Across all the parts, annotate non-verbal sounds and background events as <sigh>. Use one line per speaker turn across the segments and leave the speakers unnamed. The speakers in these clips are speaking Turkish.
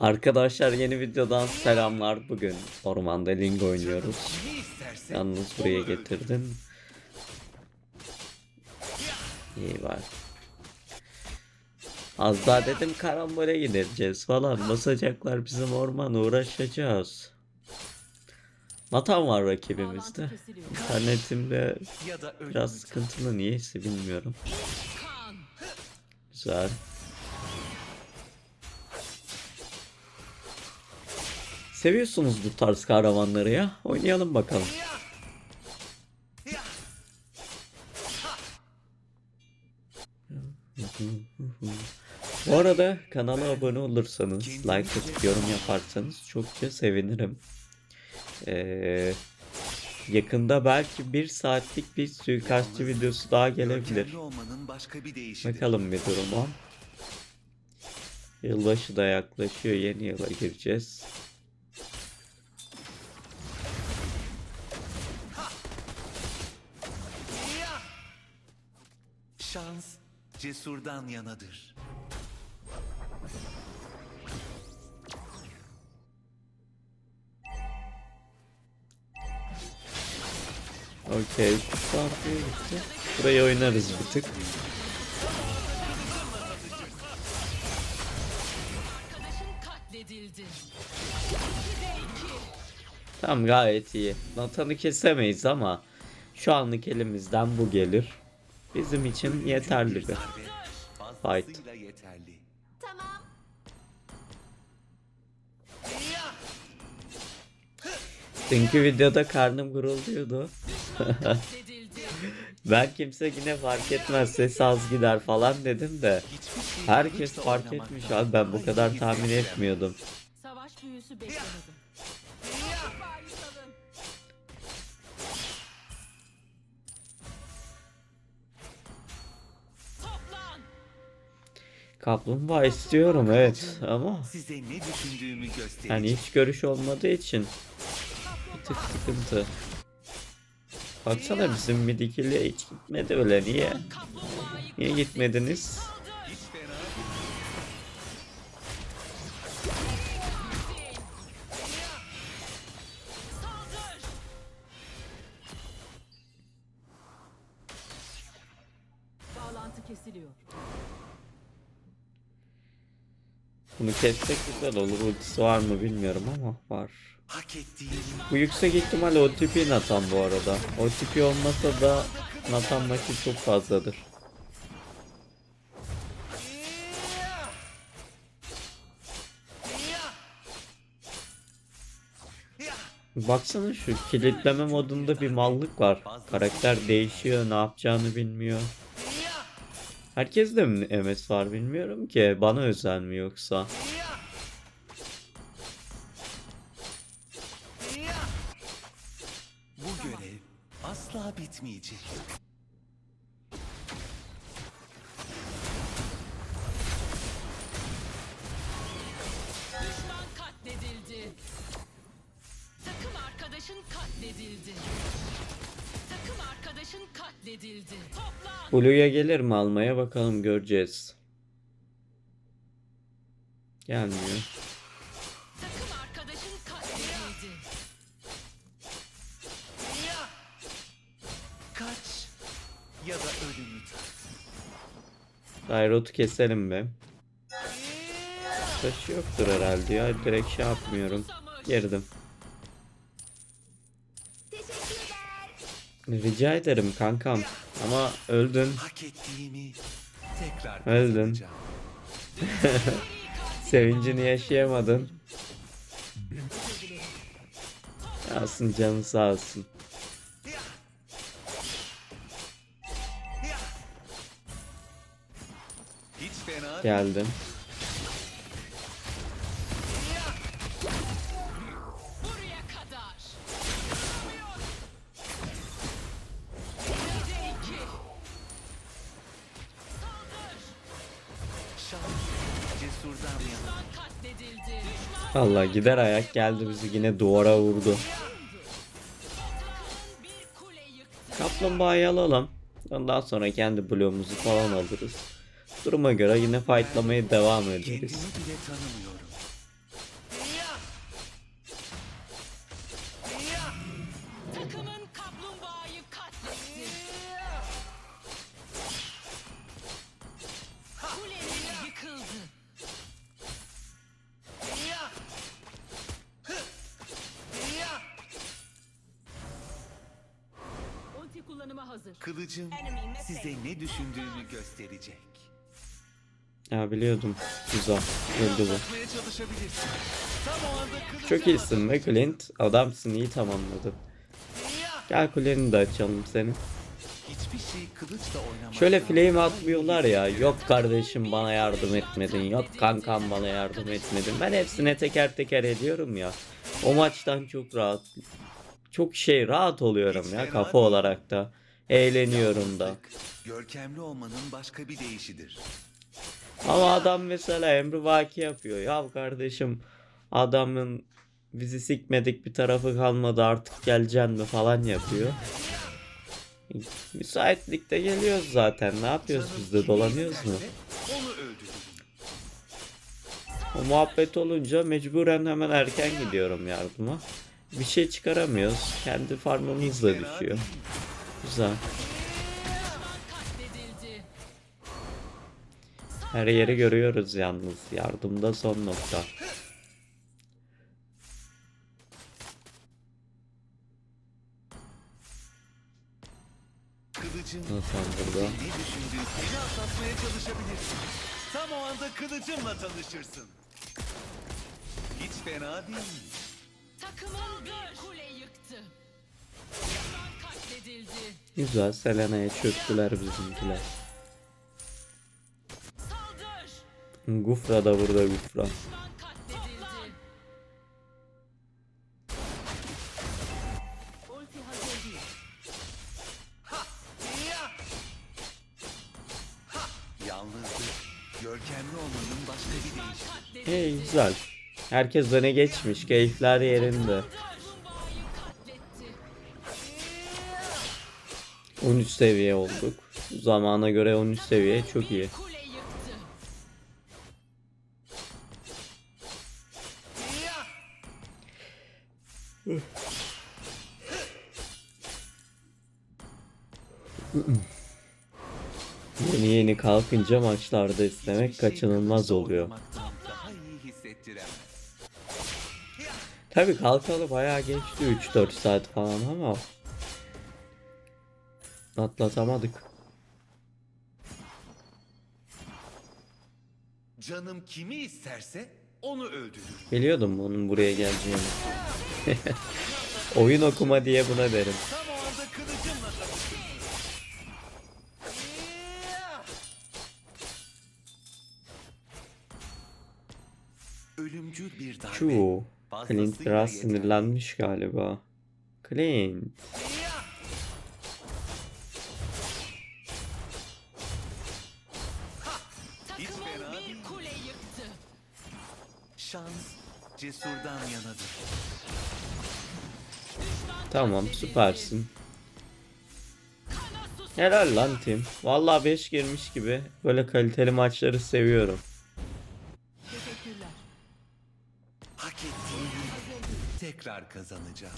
Arkadaşlar yeni videodan selamlar. Bugün ormanda Ling oynuyoruz. Yalnız buraya getirdim. İyi var. Az daha dedim karambole gideceğiz falan. Basacaklar bizim ormana uğraşacağız. Matan var rakibimizde. İnternetimde biraz sıkıntılı niyeyse bilmiyorum. Güzel. Seviyorsunuz bu tarz kahramanları ya. Oynayalım bakalım. Bu arada kanala abone olursanız, like atıp yorum yaparsanız çokça sevinirim. Ee, yakında belki bir saatlik bir suikastçı videosu daha gelebilir. Bakalım bir duruma. Yılbaşı da yaklaşıyor. Yeni yıla gireceğiz.
Cesurdan yanadır.
Okey. Şu arkaya gitti. Burayı oynarız bir tık.
Arkadaşın katledildi.
Tamam gayet iyi. Natan'ı kesemeyiz ama şu anlık elimizden bu gelir. Bizim için yeterli bir.
Yeterli.
Tamam.
Dünkü videoda karnım gurulduyordu. <laughs> Ben kimse yine fark etmez ses az gider falan dedim de. Herkes fark etmiş abi ben bu kadar tahmin etmiyordum.
Savaş büyüsü beklemedim.
Kaplumbağa istiyorum evet ama
Size ne düşündüğümü göstereceğim.
yani hiç görüş olmadığı için bir tık sıkıntı. Baksana bizim midikili hiç gitmedi öyle niye? Niye gitmediniz? Bunu kessek güzel olur. Ultisi var mı bilmiyorum ama var.
hak ettiğim
Bu yüksek ihtimalle OTP Nathan bu arada. OTP olmasa da Nathan maçı çok fazladır. Baksana şu kilitleme modunda bir mallık var. Karakter değişiyor, ne yapacağını bilmiyor. Herkes de mi MS var bilmiyorum ki. Bana özel mi yoksa?
Arkadaşın katledildi. Toplan.
Blue'ya gelir mi almaya bakalım göreceğiz. Gelmiyor.
Takım arkadaşın katledildi.
Kaç ya da ölümü tat.
Dairot'u keselim be. Taşı yoktur herhalde ya. Direkt şey yapmıyorum. Girdim. Rica ederim kankam. Ama öldün.
Hak ettiğimi tekrar
Öldün. <laughs> Sevincini yaşayamadın. Alsın canı sağ olsun. Geldim. Allah gider ayak geldi bizi yine duvara vurdu. Kaplumbağayı alalım. Ondan sonra kendi bloğumuzu falan alırız. Duruma göre yine fightlamaya devam ederiz.
Kılıcım size ne düşündüğümü gösterecek.
Ya biliyordum. Güzel. Öldü bu. Çok iyisin be Clint. Adamsın iyi tamamladın. Gel kuleni de açalım.
Hiçbir şey.
Şöyle flame atmıyorlar ya. Yok kardeşim bana yardım etmedin. Yok kankam bana yardım etmedin. Ben hepsine teker teker ediyorum ya. O maçtan çok rahat. Çok şey rahat oluyorum ya kafa olarak da. Eğleniyorum da.
Görkemli olmanın başka bir deyişidir.
Ama adam mesela emri vaki yapıyor. Ya kardeşim adamın bizi sikmedik bir tarafı kalmadı artık geleceksin mi falan yapıyor. Müsaitlikte geliyoruz zaten. Ne yapıyoruz biz de dolanıyoruz mu? O muhabbet olunca mecburen hemen erken gidiyorum yardıma. Bir şey çıkaramıyoruz. Kendi farmımız da
Fena
düşüyor. Güzel. Her yeri görüyoruz yalnız. Yardımda son nokta. Nasıl burada?
seni atlatmaya çalışabilirsin. Tam o anda kılıcımla tanışırsın. Hiç fena değil.
Takımın bir kule yıktı.
Güzel. Selena'ya çöktüler bizimkiler. Gufra da burada Gufra. Hey güzel. Herkes öne geçmiş. Keyifler yerinde. 13 seviye olduk. Zamana göre 13 seviye çok iyi. Yeni yeni kalkınca maçlarda
şey
kaçınılmaz oluyor. Tabi kalkalı bayağı geçti 3-4 saat falan ama atlatamadık.
Canım kimi isterse onu öldürür.
Biliyordum onun buraya geleceğini. <laughs> Oyun okuma diye buna derim.
Ölümcül bir darbe.
Çuu. Clint biraz sinirlenmiş galiba. Clint.
Cesurdan yanadır.
Tamam süpersin. Helal lan Tim. Vallahi 5 girmiş gibi. Böyle kaliteli maçları seviyorum.
Hak tekrar kazanacağım.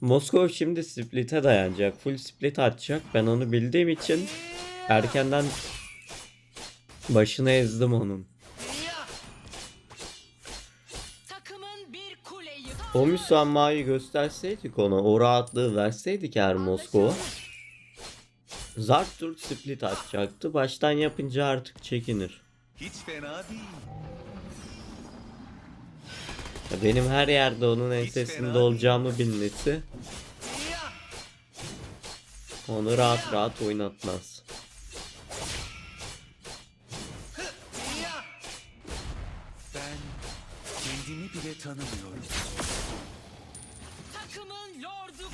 Moskova şimdi split'e dayanacak. Full split atacak. Ben onu bildiğim için erkenden başını ezdim onun. O müsammayı gösterseydik ona, o rahatlığı verseydik eğer Moskova. Zartürk split atacaktı. Baştan yapınca artık çekinir.
Hiç fena değil.
Ya Benim her yerde onun ensesinde olacağımı bilmesi onu rahat rahat oynatmaz.
Kendimi bile tanımıyorum.
Takımın lordu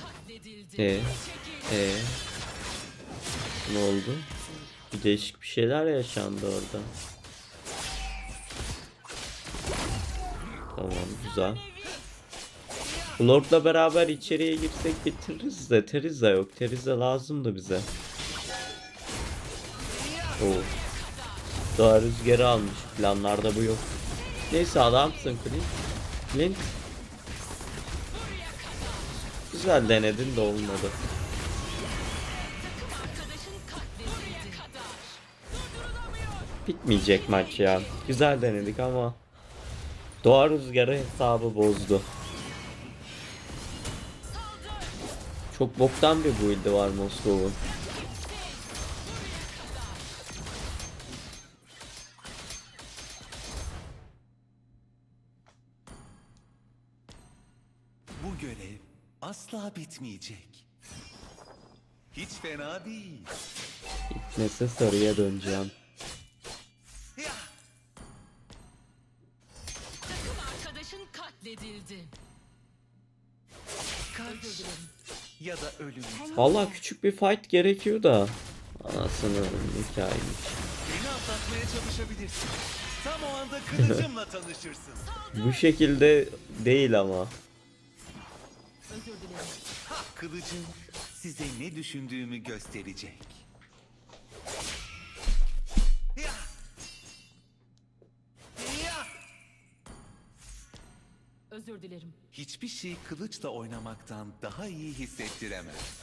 katledildi.
Ee? Ee, ne oldu? Bir değişik bir şeyler yaşandı orada. Tamam güzel. Lord'la beraber içeriye girsek bitiririz de Teriza yok. Teriza lazım da bize. Oo. Daha rüzgarı almış. Planlarda bu yok. Neyse adamsın Clint. Clint. Güzel denedin de olmadı. Bitmeyecek maç ya. Güzel denedik ama Doğa rüzgarı hesabı bozdu. Çok boktan bir build'i var Moskov'un.
Bitmeyecek. Hiç fena değil.
Nese sarıya döneceğim.
Takım arkadaşın katledildi.
Kaç ya da ölüm.
Valla küçük bir fight gerekiyor da. Anasını hikayeymiş.
Beni atlatmaya çalışabilirsin. Tam o anda kılıcımla <laughs> tanışırsın.
Bu şekilde değil ama.
Özür dilerim.
Kılıcım size ne düşündüğümü gösterecek. Ya! Ya!
Özür dilerim.
Hiçbir şey kılıçla oynamaktan daha iyi hissettiremez.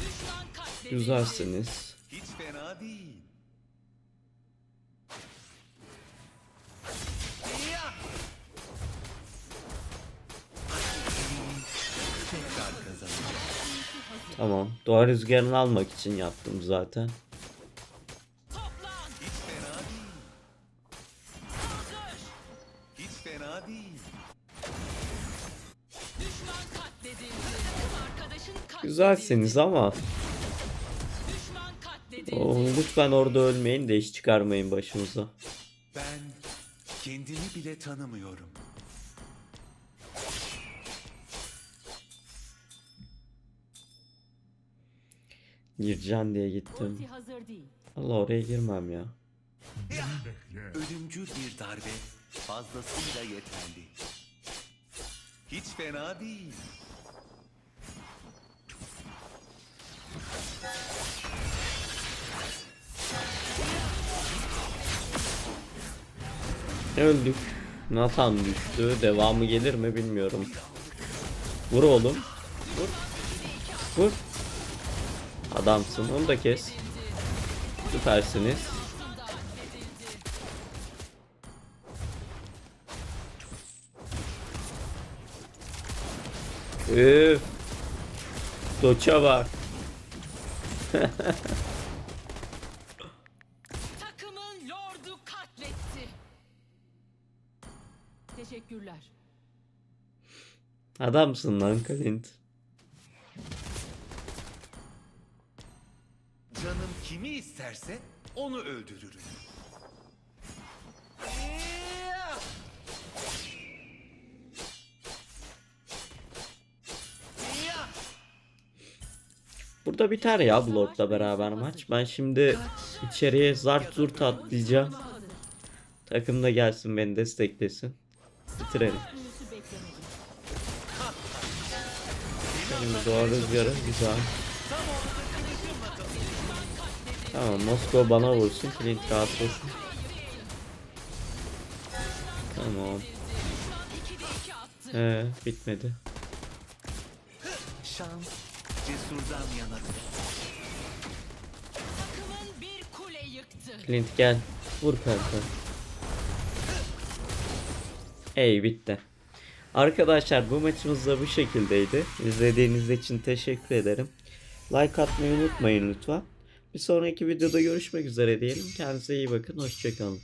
Düşman katledildi.
Güzelsiniz.
Hiç fena değil.
Tamam. Doğa rüzgarını almak için yaptım zaten. Güzelsiniz ama
Düşman katledildi.
o, lütfen orada ölmeyin de iş çıkarmayın başımıza.
Ben kendimi bile tanımıyorum.
Gireceğim diye gittim.
Ulti hazır değil.
Allah oraya girmem ya.
Ya! Ölümcül bir darbe fazlasıyla yeterli. Hiç fena değil.
Öldük. Nathan düştü. Devamı gelir mi bilmiyorum. Vur oğlum. Vur. Vur. Adamsın. Onu da kes. Süpersiniz. Üf. Doça var.
Takımın lordu katletti. Teşekkürler.
Adamsın lan Clint.
Canım kimi isterse onu öldürürüm.
Burada biter ya bu Lord'la beraber maç. Ben şimdi içeriye zart zurt atlayacağım. Takım da gelsin beni desteklesin. Bitirelim. Benim doğru rüzgarı güzel. Tamam Moskova bana vursun. Clint rahatlasın. Tamam. He bitmedi.
Şans cesurdan yanadır.
Takımın bir kule yıktı.
Clint gel. Vur kanka. Ey bitti. Arkadaşlar bu maçımız da bu şekildeydi. İzlediğiniz için teşekkür ederim. Like atmayı unutmayın lütfen. Bir sonraki videoda görüşmek üzere diyelim. Kendinize iyi bakın. Hoşçakalın.